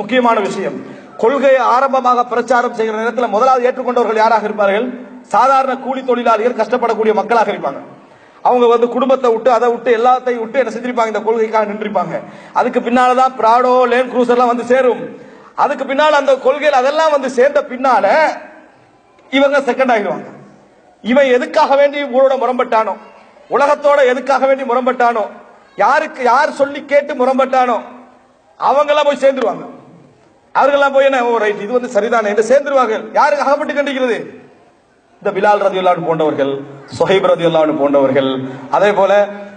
முக்கியமான விஷயம். கொள்கையை ஆரம்பமாக பிரச்சாரம் செய்கிற நேரத்தில் முதலாவது ஏற்றுக்கொண்டவர்கள் யாராக இருப்பார்கள்? சாதாரண கூலி தொழிலாளிகள் கஷ்டப்படக்கூடிய மக்களாக இருப்பாங்க. அவங்க வந்து குடும்பத்தை விட்டு அதை விட்டு எல்லாத்தையும் விட்டு என்ன செஞ்சிருப்பாங்க இந்த கொள்கைக்காக நின்றிருப்பாங்க. அதுக்கு பின்னாலதான் பிராடோ லேன் குரூசர்லாம் வந்து சேரும். அதுக்கு பின்னால் அந்த கொள்கையில் அதெல்லாம் வந்து சேர்ந்த பின்னால இவங்க செகண்ட் ஆகிடுவாங்க இவன் எதுக்காக வேண்டி ஊரோட முரம்பட்டானோ உலகத்தோட எதுக்காக வேண்டி முரம்பட்டானோ யாருக்கு யார் சொல்லி கேட்டு முரம்பட்டானோ அவங்கெல்லாம் போய் சேர்ந்துருவாங்க. அவர்கள்லாம் போய் என்ன ஓ ரைட் இது வந்து சரிதானே? என்று சேர்ந்துருவார்கள். யாருக்கு அகப்பட்டு கண்டிக்கிறது? இந்த பிலால் ரதி போன்றவர்கள் சுஹைப் ரதி போன்றவர்கள் அதே போல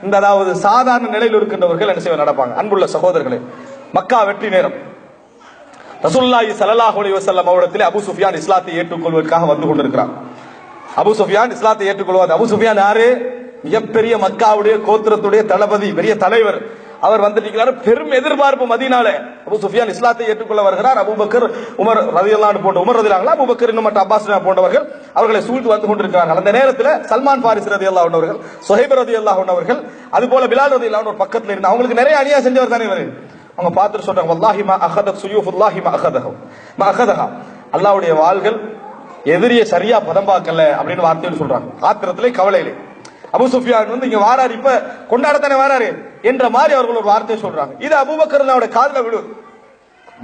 இந்த அதாவது சாதாரண நிலையில் இருக்கின்றவர்கள் என்ன செய்ய நடப்பாங்க. அன்புள்ள சகோதரர்களே மக்கா வெற்றி நேரம். ரசுல்லாஹி ஸல்லல்லாஹு அலைஹி வஸல்லம் அவரிடத்தில் அபு சுஃபியான் இஸ்லாத்தை ஏற்றுக்கொள்வதற்காக வந்து கொண்டிருக்கிறார். அபு சுஃபியான் இஸ்லாத்தை ஏற்றுக்கொள்வார். அபு சுஃபியான் யாரு? மிகப்பெரிய மக்காவுடைய கோத்திரத்துடைய தளபதி பெரிய தலைவர். அவர் வந்திருக்கிறார். பெரும் எதிர்பார்ப்பு மதினால. அபு சுஃபியான் இஸ்லாத்தை ஏற்றுக்கொள்ள வருகிறார். அபுபக்கர் உமர் ரதியல்லான் போன்ற உமர் ரதிலாங்களா அபுபக்கர் இன்னும் மற்ற அப்பாஸ் போன்றவர்கள் அவர்களை சூழ்ந்து வந்து கொண்டிருக்கிறார்கள். அந்த நேரத்தில் சல்மான் பாரிஸ் ரதியல்லாஹு அவர்கள் சுஹைப் ரதியல்லாஹு அவர்கள் அது போல பிலால் ரதியல்லாஹு ஒரு பக்கத்தில் இருந்து அவங்களுக்கு நிறைய அநியாயம் செஞ்சவர் தானே இவர்? அவங்க பார்த்துட்டு சொல்றாங்க வல்லாஹி மா அகதக் சுயூஃபுல்லாஹி மா அகதஹு மா அகதஹா அல்லாஹ்வுடைய வாள்கள் எதிரியை சரியா பதம் பார்க்கல அப்படின்னு வார்த்தையில் சொல்றாங்க. ஆத்திரத்திலே கவலையிலே. அபு சுஃபியான் வந்து இங்க வாராரு இப்ப கொண்டாடத்தானே வாராரு என்ற மாதிரி அவர்கள் ஒரு வார்த்தையை சொல்றாங்க. இது அபூபக்கர் காதல காதுல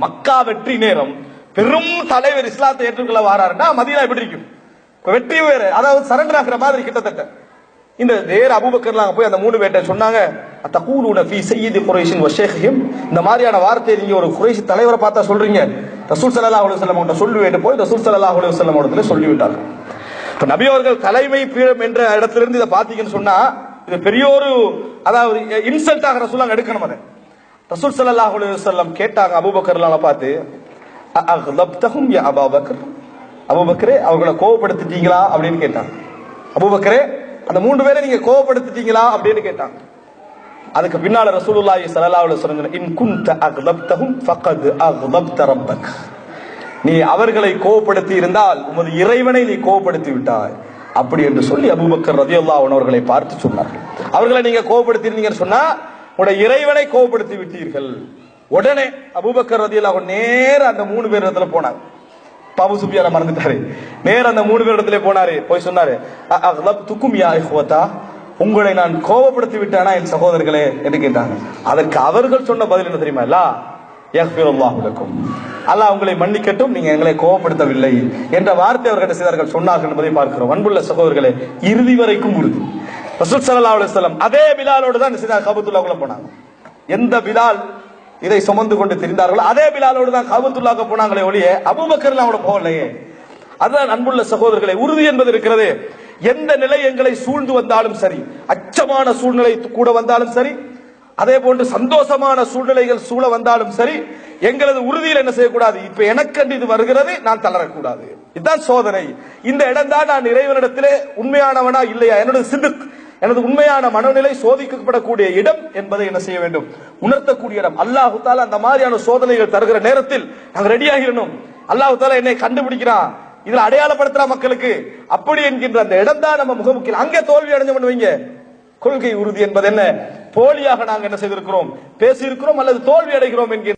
மக்கா வெற்றி நேரம். பெரும் தலைவர் இஸ்லாத்தை ஏற்றுக்கொள்ள வாராருன்னா மதீனா எப்படி இருக்கும். வெற்றி வேறு. அதாவது சரண்டர் ஆகிற மாதிரி கிட்டத்தட்ட. இந்த நேர அபுபக்கர்லாம் போய் அந்த மூணு பேட்டை சொன்னாங்க தகூலுன ஃபீ சய்யிதி குறைஷின் வஷேஹிம் இந்த மாதிரியான வார்த்தையை நீங்க ஒரு குறைஷி தலைவரை பார்த்தா சொல்றீங்க. ரசூல் சல்லா அலைஹி சொல்லுவேன் சொல்லி போய் ரசூல் சல்லா அலைஹி வஸல்லம் இடத்துல சொல்லி இப்ப நபி அவர்கள் தலைமை பீடம் என்ற இடத்திலிருந்து இதை பாத்தீங்கன்னு சொன்னா இது பெரிய ஒரு அதாவது இன்சல்ட்டாக ரசூலாங்க எடுக்கணும் அதை. ரசூல் சல்லாஹ் செல்லம் கேட்டாங்க அபூபக்கர்லாம் பார்த்து அஹ்லப்தஹும் யா அபூபக்கர்? அபூபக்கரே அவங்கள கோவப்படுத்திட்டீங்களா அப்படின்னு கேட்டாங்க. அபுபக்கரே அந்த மூன்று பேரை நீங்க கோவப்படுத்திட்டீங்களா அப்படின்னு கேட்டாங்க. அதுக்கு பின்னால ரசூலுல்லாஹி ஸல்லல்லாஹு அலைஹி வஸல்லம் இன் குன்த அக்லப்தஹும் ஃபக்கத் அக்லப்த ரப்பக். நீ அவர்களை கோவப்படுத்தி இருந்தால் உமது இறைவனை நீ கோவப்படுத்தி விட்டாய். அப்படி என்று சொல்லி அபூபக்கர் ரதியல்லாஹு அவர்களை பார்த்து சொன்னார்கள். அவர்களை நீங்க கோவப்படுத்தி இருந்தீங்கன்னு சொன்னா உடைய இறைவனை கோவப்படுத்தி விட்டீர்கள். உடனே அபூபக்கர் ரதியல்லாஹு நேர அந்த மூணு பேர் இடத்துல போனார். பாபு சுபியார மறந்துட்டாரு. நேர அந்த மூணு பேர் இடத்துல போனாரு. போய் சொன்னாரு துக்கும் யா இஹ்வதா உங்களை நான் கோபப்படுத்தி விட்டானா என் சகோதரர்களே? என்று கேட்டாங்க. அதற்கு அவர்கள் சொன்ன பதில் என்ன தெரியுமா இல்ல? அல்லாஹ் உங்களை மன்னிக்கட்டும் நீங்க எங்களை கோபப்படுத்தவில்லை என்ற வார்த்தை அவர்கள் செய்தார்கள் சொன்னார்கள் என்பதை பார்க்கிறோம். அன்புள்ள சகோதரர்களே இறுதி வரைக்கும் உறுதி. ரசூல் ஸல்லல்லாஹு அதே பிலாலோடு தான் செய்தார் கபத்துல்லாஹுல போனாங்க. எந்த பிலால் இதை சுமந்து கொண்டு தெரிந்தார்களோ அதே பிலாலோடு தான் கபத்துல்லாக்க போனாங்களே ஒழிய அபூபக்கர்லாம் அவங்கள போகலையே. அதுதான் அன்புள்ள சகோதரர்களை உறுதி என்பது இருக்கிறது. எந்த நிலை எங்களை சூழ்ந்து வந்தாலும் சரி அச்சமான சூழ்நிலை கூட வந்தாலும் சரி அதே போன்று சந்தோஷமான சூழ்நிலைகள் சூழ வந்தாலும் சரி எங்களது உறுதியில் என்ன செய்யக்கூடாது? இப்ப எனக்கண்டு இது வருகிறது நான் தளரக்கூடாது. இதுதான் சோதனை. இந்த இடம் தான் நான் இறைவனிடத்திலே உண்மையானவனா இல்லையா? என்னோட சிந்துக் எனது உண்மையான மனநிலை சோதிக்கப்படக்கூடிய இடம் என்பதை என்ன செய்ய வேண்டும்? உணர்த்தக்கூடிய இடம். அல்லாஹு தாலா அந்த மாதிரியான சோதனைகள் தருகிற நேரத்தில் நாங்கள் ரெடி ஆகிடணும். அல்லாஹு தாலா என்னை கண்டுபிடிக்கிறான் இதுல அடையாளப்படுத்துற மக்களுக்கு. அப்படி என்கின்ற அந்த இடம் தான் நம்ம முகமுக்கில். அங்கே தோல்வி அடைஞ்ச பண்ணுவீங்க கொள்கை உறுதி என்பது என்ன போலியாக நாங்கள் என்ன செய்திருக்கிறோம்? பேசியிருக்கிறோம் அல்லது தோல்வி அடைகிறோம் என்கிற